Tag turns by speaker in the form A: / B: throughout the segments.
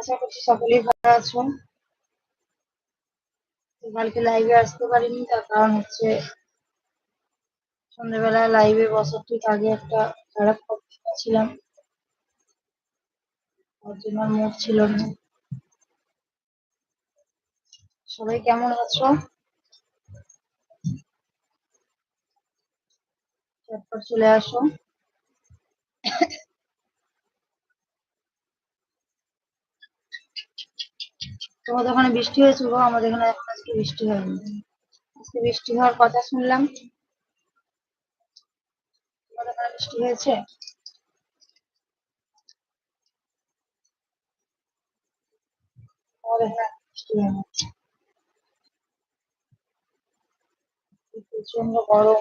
A: আশা করছি সকলেই ভালো আছো কালকে লাইভে আসতে পারিনি, তার কারণ হচ্ছে সন্ধ্যেবেলায় লাইভে বসার ঠিক আগে একটা খারাপ খবর ছিলাম তার জন্য মুড ছিল না। সবাই কেমন আছো? চটপট চলে আসো। তোমাদের ওখানে বৃষ্টি হয়েছে গো, আমাদের এখানে আজকে বৃষ্টি হয়নি। আজকে বৃষ্টি হওয়ার কথা শুনলাম। তোমাদের ওখানে বৃষ্টি হয়েছে? এখানে বৃষ্টি প্রচণ্ড গরম।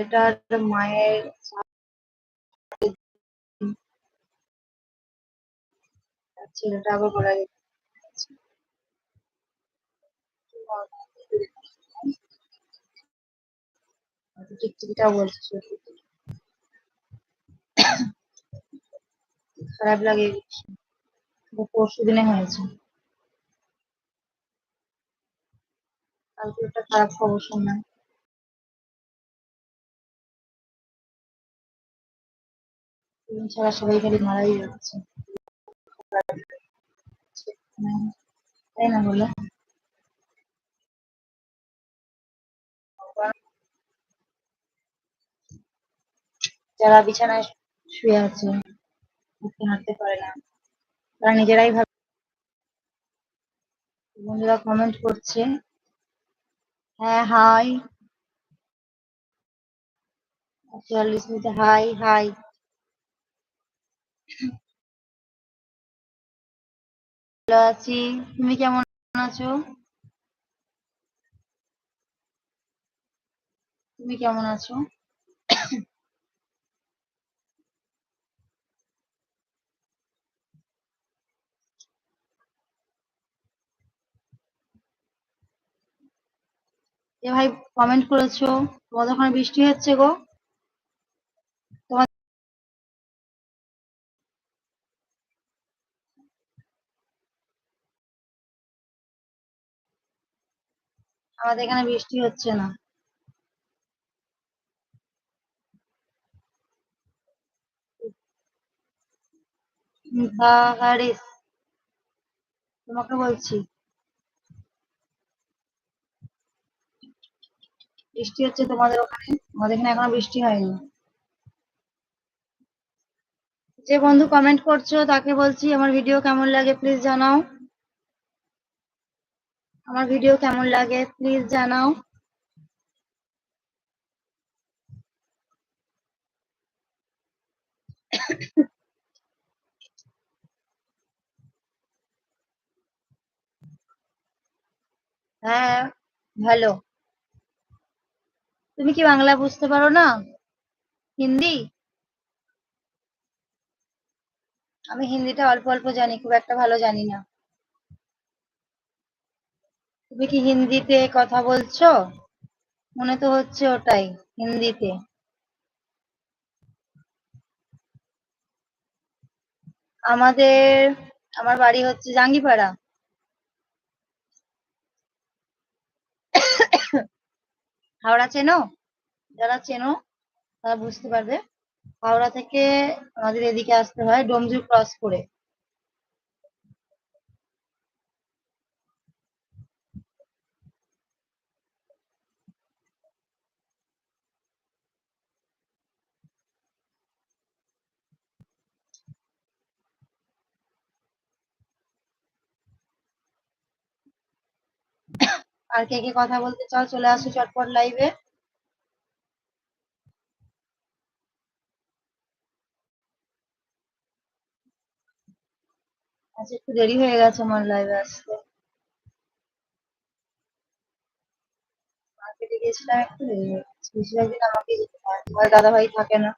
A: এটা মায়ের ছেলেটা আবার বলা গেছে টিকটিকিটাও বলছে। খারাপ লাগে। পরশু দিনে হয়েছে। কালকে একটা খারাপ খবর শুনলাম। দিন ছাড়া সবাই খালি মারাই যাচ্ছে। তাই না বলো? যারা বিছানায় শুয়ে আছে উঠতে হাঁটতে পারে না, তারা নিজেরাই ভাবে বন্ধুরা কমেন্ট করছে হ্যাঁ হাই চুয়াল্লিশ মিনিটে হাই হাই ভালো আছি। তুমি কেমন আছো? তুমি কেমন আছো? এ ভাই কমেন্ট করেছ। তোমাদের ওখানে বৃষ্টি হচ্ছে গো তোমার আমাদের এখানে বৃষ্টি হচ্ছে না। তোমাকে বলছি। বৃষ্টি হচ্ছে তোমাদের ওখানে? আমাদের এখানে এখনও বৃষ্টি হয়নি। যে বন্ধু কমেন্ট করছ তাকে বলছি, আমার ভিডিও কেমন লাগে প্লিজ জানাও। আমার ভিডিও কেমন লাগে প্লিজ জানাও। হ্যাঁ ভালো। তুমি কি বাংলা বুঝতে পারো না? হিন্দি? আমি হিন্দিটা অল্প অল্প জানি, খুব একটা ভালো জানি না। তুমি কি হিন্দিতে কথা বলছো? মনে তো হচ্ছে ওটাই, হিন্দিতে। আমাদের, আমার বাড়ি হচ্ছে জাঙ্গিপাড়া। হাওড়া চেনো? যারা চেনো, তারা বুঝতে পারবে। হাওড়া থেকে আমাদের এদিকে আসতে হয় ডোমজু ক্রস করে। আর কে কে কথা বলতে চাও, চলে আসো চটপট লাইভে আচ্ছা একটু দেরি হয়ে গেছে আমার লাইভে আসতে। মার্কেটে গেছিলাম একটু দেরি হয়ে গেছে। বেশিরভাগ দিন আমাকে যেতে হয় তোমার দাদা ভাই থাকে না।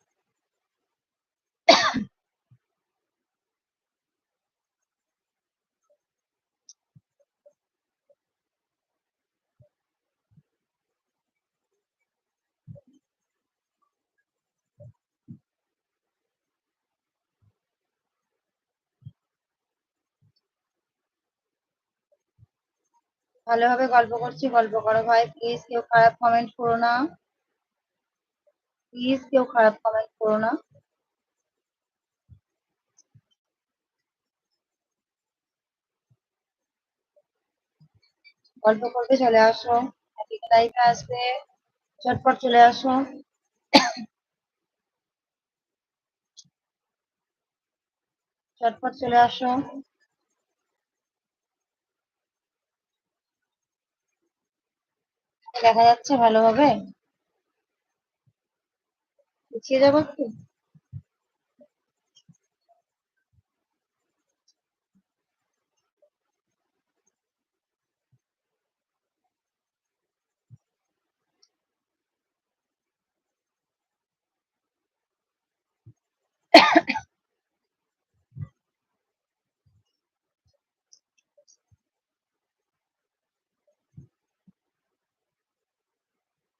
A: ভালোভাবে গল্প করছি, গল্প করো ভাই প্লিজ কেউ খারাপ কমেন্ট করো না। প্লিজ কেউ খারাপ কমেন্ট করো না। গল্প করতে চলে আসো লাইভে আসবে চটপট চলে আসো। চটপট চলে আসো। দেখা যাচ্ছে ভালোভাবে। পিছিয়ে যাব একটু?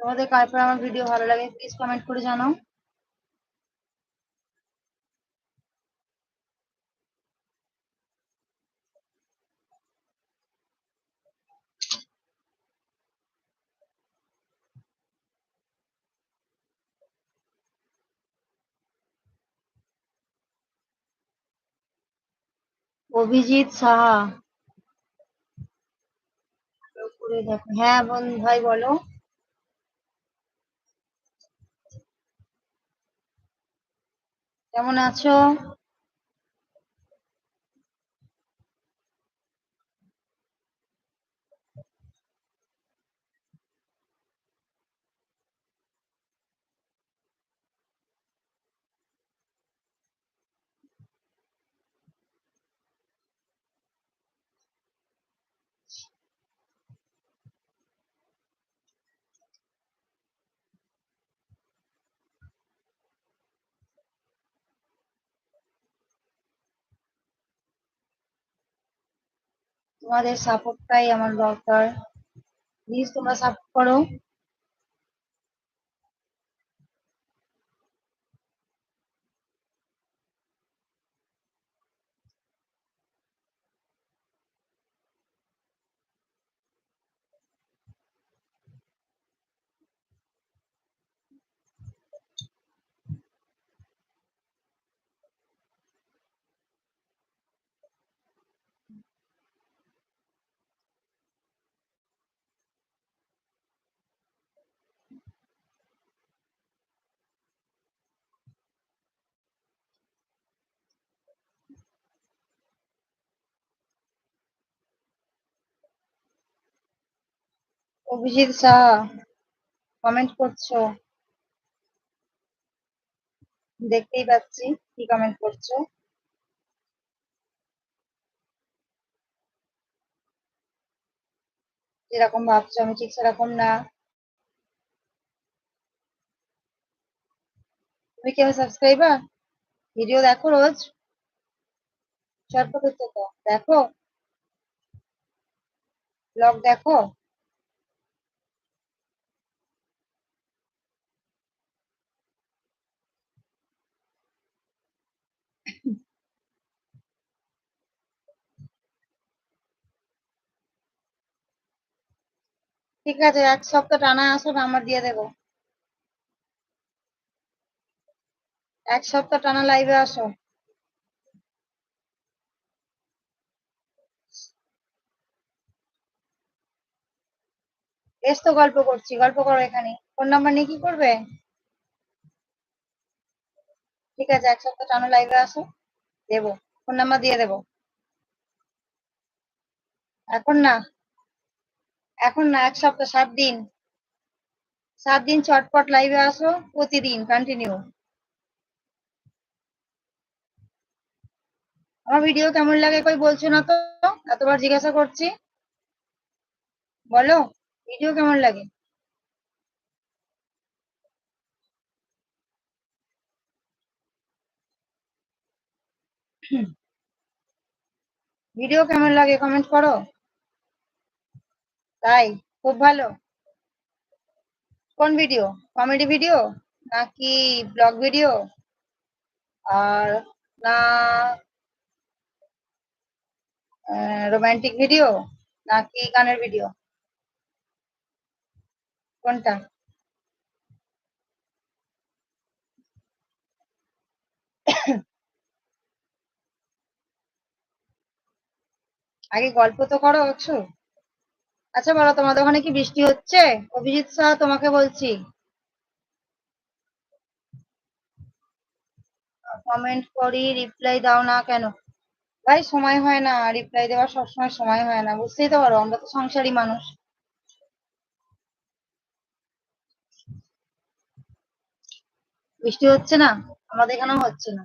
A: তোমাদের কার আমার ভিডিও ভালো লাগে প্লিজ কমেন্ট করে জানাও। অভিজিৎ সাহা। হ্যাঁ বোন, ভাই, বলো। কেমন আছো? তোমাদের সাপোর্টটাই আমার দরকার। প্লিজ তোমরা সাপোর্ট করো। অভিজিৎ সাহা কমেন্ট করছ? দেখতেই পাচ্ছি কি কমেন্ট করছ। যেরকম ভাবছ, আমি ঠিক সেরকম না। তুমি কি আমার সাবস্ক্রাইবার ভিডিও দেখো রোজ? হচ্ছে তো দেখো? ব্লগ দেখো? ঠিক আছে, এক সপ্তাহ টানা আসো নাম্বার দিয়ে দেবো। এক সপ্তাহ টানা লাইভে আসো। বেশ তো গল্প করছি, গল্প করো এখানে। ফোন নাম্বার নিয়ে কি করবে? ঠিক আছে, এক সপ্তাহ টানা লাইভে আসো, দেবো। ফোন নাম্বার দিয়ে দেবো। এখন না? এখন না, এক সপ্তাহ, সাত দিন। সাত দিন চটপট লাইভে আসো, প্রতিদিন কন্টিনিউ আমার ভিডিও কেমন লাগে কই বলছো না তো? এতবার জিজ্ঞাসা করছি। বলো ভিডিও কেমন লাগে? ভিডিও কেমন লাগে কমেন্ট করো। তাই? খুব ভালো। কোন ভিডিও কমেডি ভিডিও নাকি ব্লগ ভিডিও আর না রোমান্টিক ভিডিও নাকি গানের ভিডিও কোনটা? আগে গল্প তো করো একটু আচ্ছা বলো, তোমাদের ওখানে কি বৃষ্টি হচ্ছে? অভিজিৎ শাহ, তোমাকে বলছি। কমেন্ট করি রিপ্লাই দাও না কেন? ভাই, সময় হয় না রিপ্লাই দেওয়ার সবসময় সময় হয় না, বুঝতেই তো পারো, আমরা তো সংসারী মানুষ। বৃষ্টি হচ্ছে না, আমাদের এখানেও হচ্ছে না।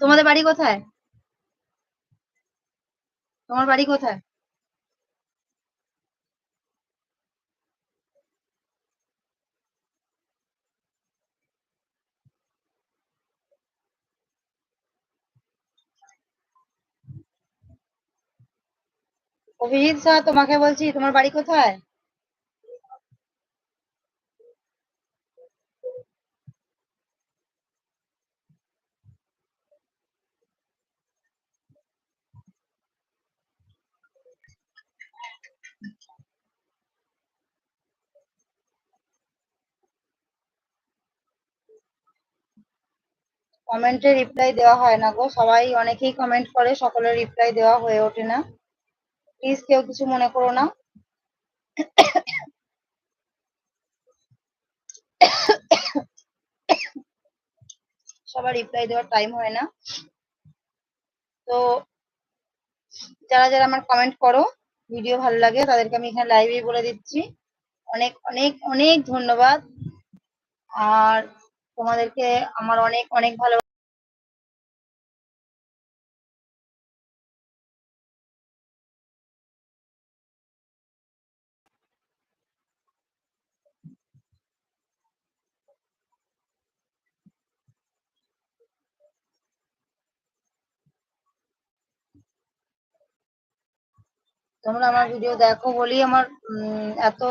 A: তোমাদের বাড়ি কোথায়? তোমার বাড়ি কোথায়? অভিজিৎ শাহ তোমাকে বলছি, তোমার বাড়ি কোথায়? কমেন্টে রিপ্লাই দেওয়া হয় না গো। সবাই অনেকেই কমেন্ট করে, সকলের রিপ্লাই দেওয়া হয়ে ওঠে না। প্লিজ কেউ কিছু মনে করো না। সবার রিপ্লাই দেওয়ার টাইম হয় না। তো যারা যারা আমার কমেন্ট করো ভিডিও ভালো লাগে, তাদেরকে আমি এখানে লাইভে বলে দিচ্ছি। অনেক অনেক অনেক ধন্যবাদ। আর তোমাদেরকে আমার অনেক অনেক ভালো তোমরা আমার ভিডিও দেখো বলি আমার এত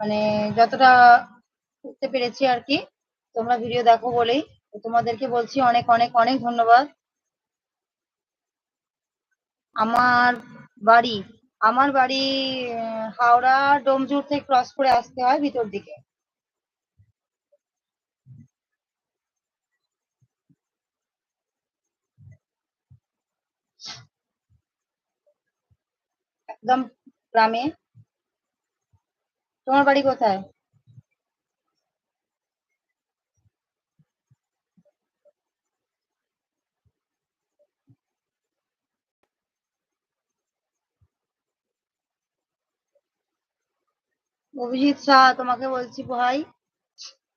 A: মানে যতটা করতে পেরেছি আর কি, তোমরা ভিডিও দেখো বলেই। তোমাদেরকে বলছি অনেক অনেক অনেক ধন্যবাদ। আমার বাড়ি আমার বাড়ি হাওড়া ডোমজুর থেকে ক্রস করে আসতে হয় ভিতর দিকে। একদম গ্রামে। তোমার বাড়ি কোথায়? অভিজিৎ শাহ, তোমাকে বলছি ভাই।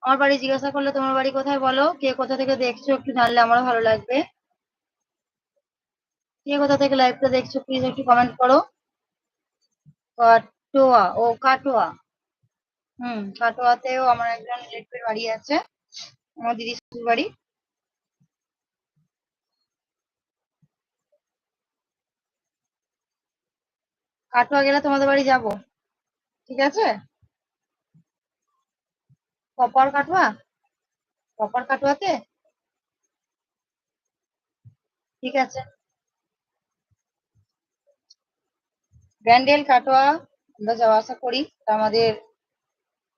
A: আমার বাড়ি জিজ্ঞাসা করলে তোমার বাড়ি কোথায় বলো? কে কোথা থেকে দেখছ একটু জানলে আমারও ভালো লাগবে। কে কোথা থেকে লাইভটা দেখছ প্লিজ একটু কমেন্ট করো। কাটোয়া, ও কাটোয়া। হুম, কাটোয়াতেও আমার একজন রিলেটিভের বাড়ি আছে, আমার দিদি শ্বশুর বাড়ি। কাটোয়া গেলে তোমাদের বাড়ি যাব, ঠিক আছে? কপার কাটোয়া? কপার কাটোয়াতে? ঠিক আছে। ব্যান্ডেল কাটোয়া আমরা যাওয়া আসা করি। আমাদের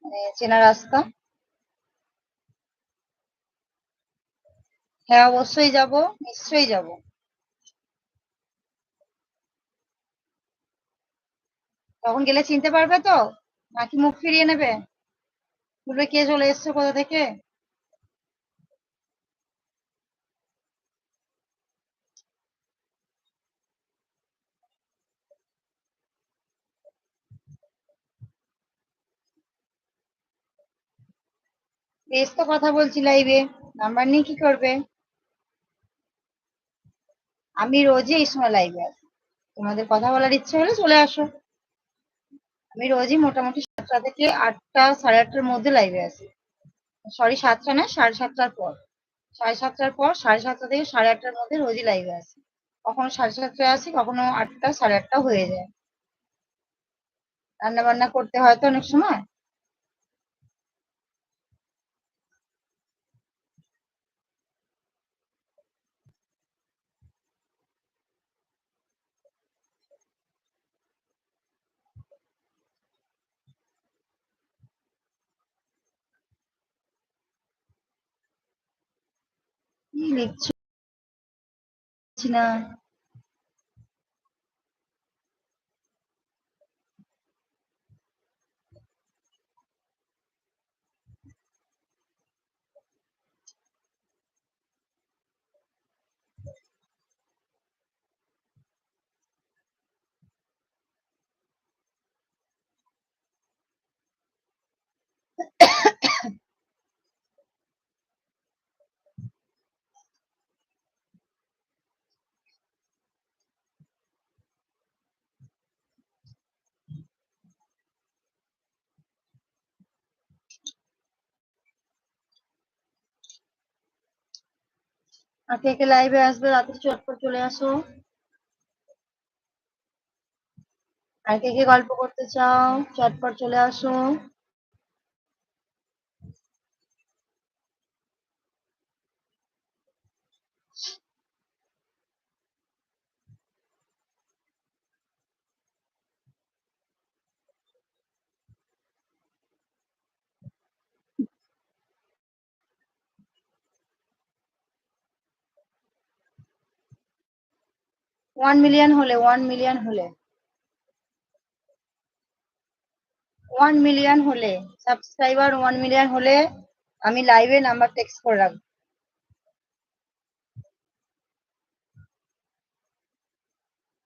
A: মানে চেনা রাস্তা। হ্যাঁ অবশ্যই যাব, নিশ্চয়ই যাব। তখন গেলে চিনতে পারবে তো? নাকি মুখ ফিরিয়ে নেবে? বলবে, কে চলে এসছে? কোথা থেকে? বেশ তো কথা বলছি লাইভে নাম্বার নিয়ে কি করবে? আমি রোজই এই সময় লাইভে আসি তোমাদের কথা বলার ইচ্ছে হলে চলে আসো। আমি রোজই মোটামুটি সাতটা থেকে আটটা, সাড়ে আটটার মধ্যে লাইভে আসি সরি, সাতটা না, সাড়ে সাতটার পর। সাড়ে সাতটার পর, সাড়ে সাতটা থেকে সাড়ে আটটার মধ্যে রোজই লাইভে আসি কখনো সাড়ে সাতটায় আসি, কখনো আটটা, সাড়ে আটটা হয়ে যায়। রান্না বান্না করতে হয় তো অনেক সময়? কি লিখছি না আর কে কে লাইভে আসবে, রাতে চটপট চলে আসো। আর কে কে গল্প করতে চাও, চটপট চলে আসো। ওয়ান মিলিয়ন হলে ওয়ান মিলিয়ন হলে। ওয়ান মিলিয়ন হলে সাবস্ক্রাইবার ওয়ান মিলিয়ন হলে আমি লাইভে নাম্বার টেক্সট করে রাখব।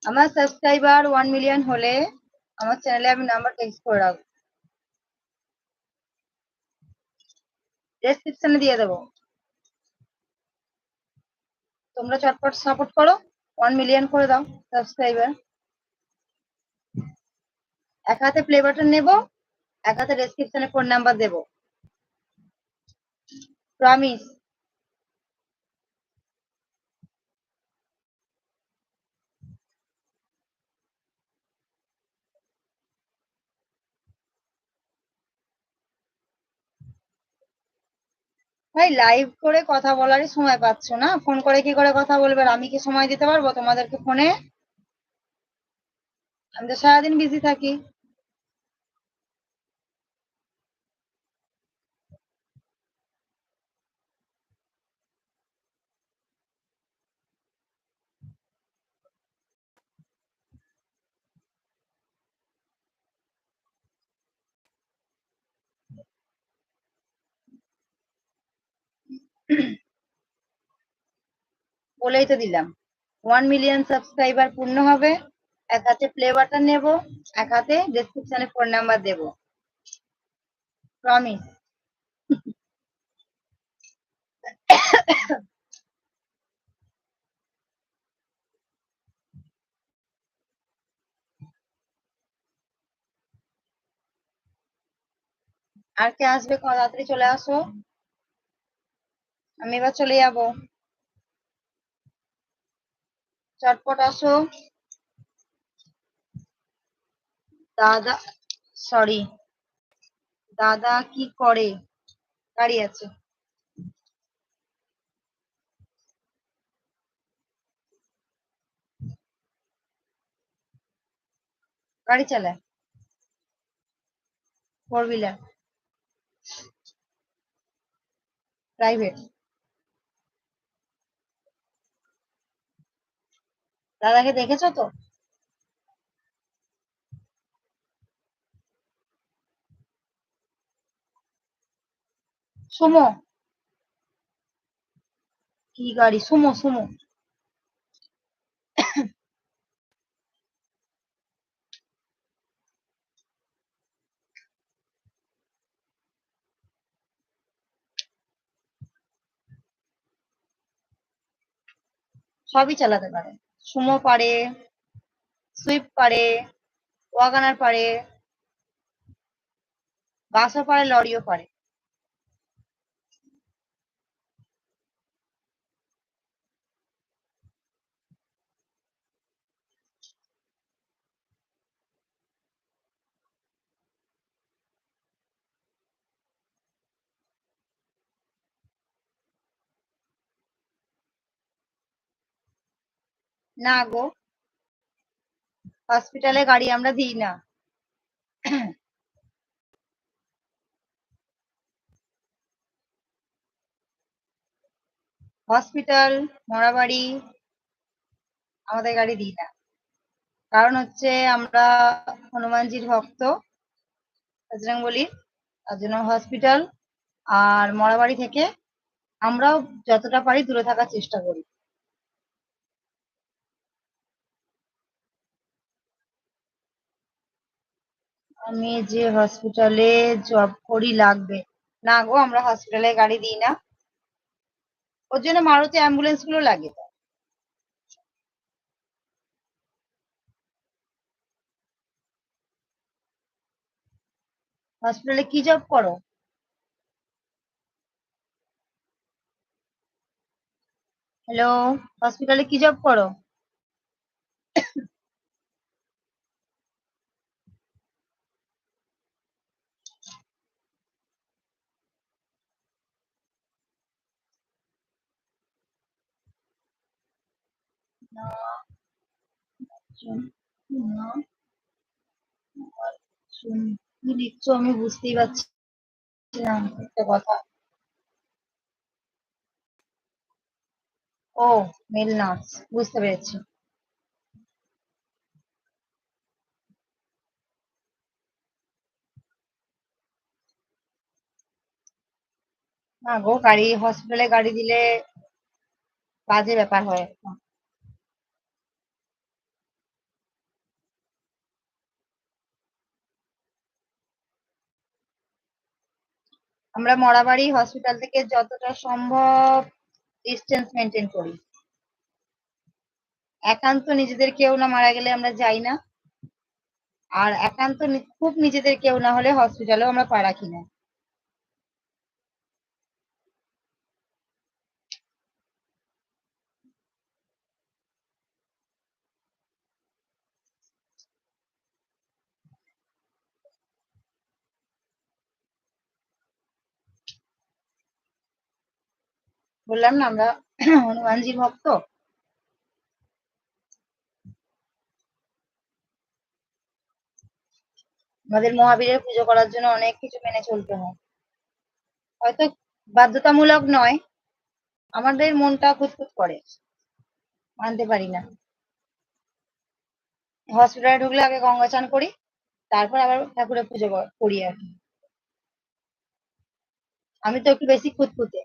A: আমার সাবস্ক্রাইবার ওয়ান মিলিয়ন হলে আমার চ্যানেলে আমি নাম্বার টেক্সট করে রাখব। ডেসক্রিপশনে দিয়ে দেবো। তোমরা চটপট সাপোর্ট করো। ওয়ান মিলিয়ন করে দাও সাবস্ক্রাইবার এক হাতে প্লে বাটন নেব, এক হাতে ডেসক্রিপশনে ফোন নাম্বার দেবো। প্রমিস ভাই লাইভ করে কথা বলারই সময় পাচ্ছ না? ফোন করে কি করে কথা বলবে আর আমি কি সময় দিতে পারব তোমাদেরকে ফোনে আমি তো সারাদিন বিজি থাকি। বলেই তো দিলাম। ওয়ান মিলিয়ন সাবস্ক্রাইবার পূর্ণ হবে। এক হাতে প্লে বাটন নেব, এক হাতে ডেসক্রিপশনে ফোন নাম্বার দেব। প্রমিস আর কে আসবে? তাড়াতাড়ি চলে আসো। আমি এবার চলে যাব। চটপট আসো। দাদা সরি দাদা কি করে? গাড়ি আছে। গাড়ি চালায় ফোর হুইলার প্রাইভেট দাদাকে দেখেছ তো? সুমো। কি গাড়ি? Sumo Sumo. সবই চালাতে পারে। সুমো পারে সুইপ পারে ওয়াগানার পারে বাসও পারে লরিও পারে। না গো। হসপিটালে গাড়ি আমরা দিই না। হসপিটাল মরাবাড়ি, আমাদের গাড়ি দিই না। কারণ হচ্ছে আমরা হনুমানজির ভক্ত। বজরংবলী তার জন্য হসপিটাল আর মরাবাড়ি থেকে আমরাও যতটা পারি দূরে থাকার চেষ্টা করি। আমি যে হসপিটালে জব করি লাগবে। না গো, আমরা হসপিটালে গাড়ি দিই না। ওর জন্য মারুতি অ্যাম্বুলেন্সগুলো লাগে। হসপিটালে কি জব করো? হ্যালো হসপিটালে কি জব করো? কি লিখছো আমি বুঝতেই পারছি না, একটা কথা। ও, মেল নার্স, বুঝতে পেরেছি। না গো, গাড়ি হসপিটালে গাড়ি দিলে বাজে ব্যাপার হয়। আমরা মরাবাড়ি হসপিটাল থেকে যতটা সম্ভব ডিস্টেন্স মেনটেন করি। একান্ত নিজেদের কেউ না মারা গেলে আমরা যাই না। আর একান্ত খুব নিজেদের কেউ না হলে হসপিটালেও আমরা পা রাখি না বললাম না, আমরা হনুমানজির ভক্ত। আমাদের মহাবীরের পুজো করার জন্য অনেক কিছু মেনে চলতে হয়। হয়তো বাধ্যতামূলক নয়, আমাদের মনটা খুঁতখুত করে। মানতে পারি না। হসপিটালে ঢুকলে আগে গঙ্গা চান করি, তারপর আবার ঠাকুরের পুজো করি আর কি। আমি তো একটু বেশি খুঁতখুঁতে।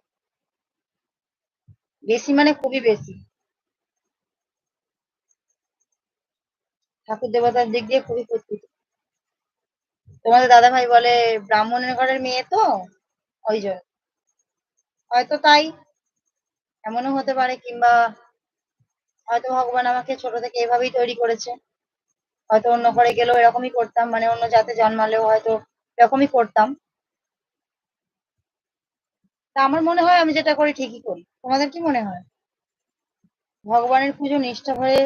A: বেশি মানে খুবই বেশি। ঠাকুর দেবতার দিক দিয়ে খুবই খুঁতখুঁতে তোমাদের দাদা ভাই বলে, ব্রাহ্মণের ঘরের মেয়ে তো? ওই জন্য হয়তো তাই। এমনও হতে পারে কিংবা হয়তো ভগবান আমাকে ছোট থেকে এভাবেই তৈরি করেছে। হয়তো অন্য ঘরে গেলেও এরকমই করতাম মানে অন্য জাতে জন্মালেও হয়তো এরকমই করতাম। তা আমার মনে হয় আমি যেটা করি ঠিকই করি। তোমাদের কি মনে হয়? ভগবানের পুজো নিষ্ঠা হয়ে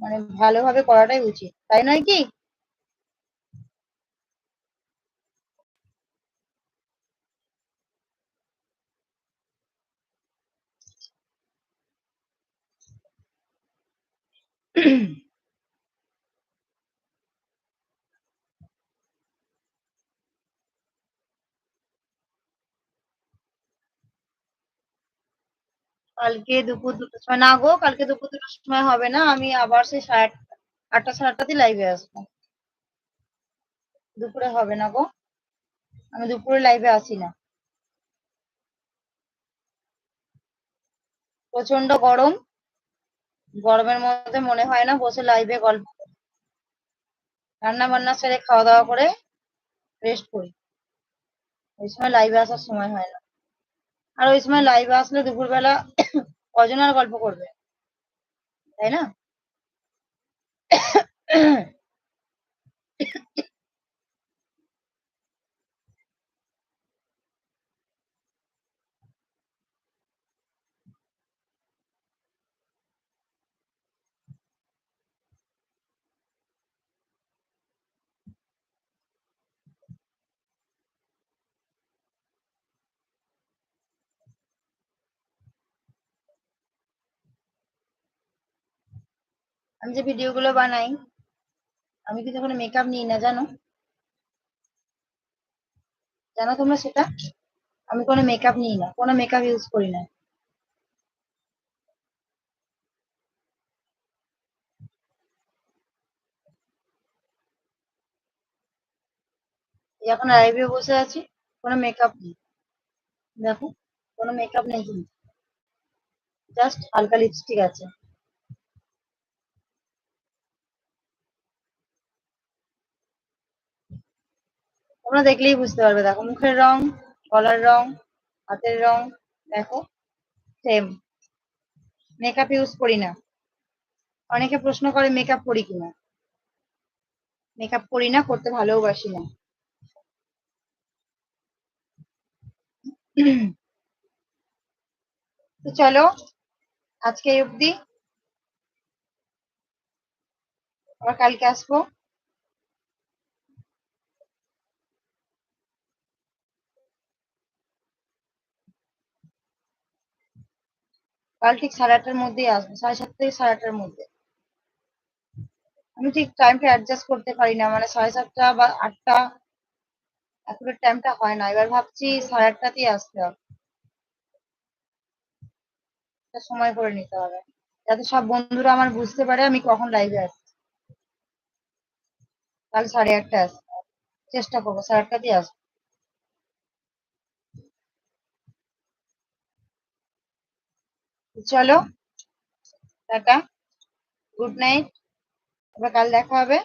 A: মানে ভালোভাবে করাটাই উচিত, তাই নয় কি? কালকে দুপুর দুটোর সময় না গো, কালকে দুপুর দুটোর সময় হবে না, আমি আবার সেই সাড়ে আটটা আটটা সাড়ে আটটাতেই লাইভে আসব। দুপুরে হবে না গো। আমি দুপুরে লাইভে আসি না। প্রচণ্ড গরম। গরমের মধ্যে মনে হয় না বসে লাইভে গল্প। রান্না বান্না সেরে খাওয়া দাওয়া করে রেস্ট করি। ওই সময় লাইভে আসার সময় হয় না। আর ওই সময় লাইভ আসলে দুপুরবেলা অজনার গল্প করবে। তাই না? আমি যে ভিডিও গুলো বানাই, আমি কিন্তু কোনো মেকআপ নিই না, জানো? জানো তোমরা সেটা? আমি কোনো মেকআপ নিই না, কোনো মেকআপ ইউজ করি না। এখন লাইভে বসে আছি, কোনো মেকআপ নেই। দেখো, কোনো মেকআপ নেই কিন্তু। জাস্ট হালকা লিপস্টিক আছে। তোমরা দেখলেই বুঝতে পারবে, দেখো, মুখের রং, গলার রং, হাতের রং, দেখো সেম মেকআপ ইউজ করি না। অনেকে প্রশ্ন করে মেকআপ করি কিনা মেকআপ করি না, করতে ভালোবাসি না। তো চলো, আজকে অবধি। আবার কালকে আসব। কাল ঠিক সাড়ে আটটার মধ্যেই আসব, সাড়ে সাতটা থেকে সাড়ে আটটার মধ্যে। আমি ঠিক টাইমটা অ্যাডজাস্ট করতে পারি না মানে সাড়ে সাতটা বা আটটা এখনও টাইমটা হয় না। এবার ভাবছি সাড়ে আটটাতেই আসতে হবে। সময় করে নিতে হবে, যাতে সব বন্ধুরা আমার বুঝতে পারে আমি কখন লাইভে আসছি। কাল সাড়ে আটটা আসতে হবে। চেষ্টা করব, সাড়ে আটটাতেই আসব। চলো টাটা গুড নাইট আবার কাল দেখা হবে।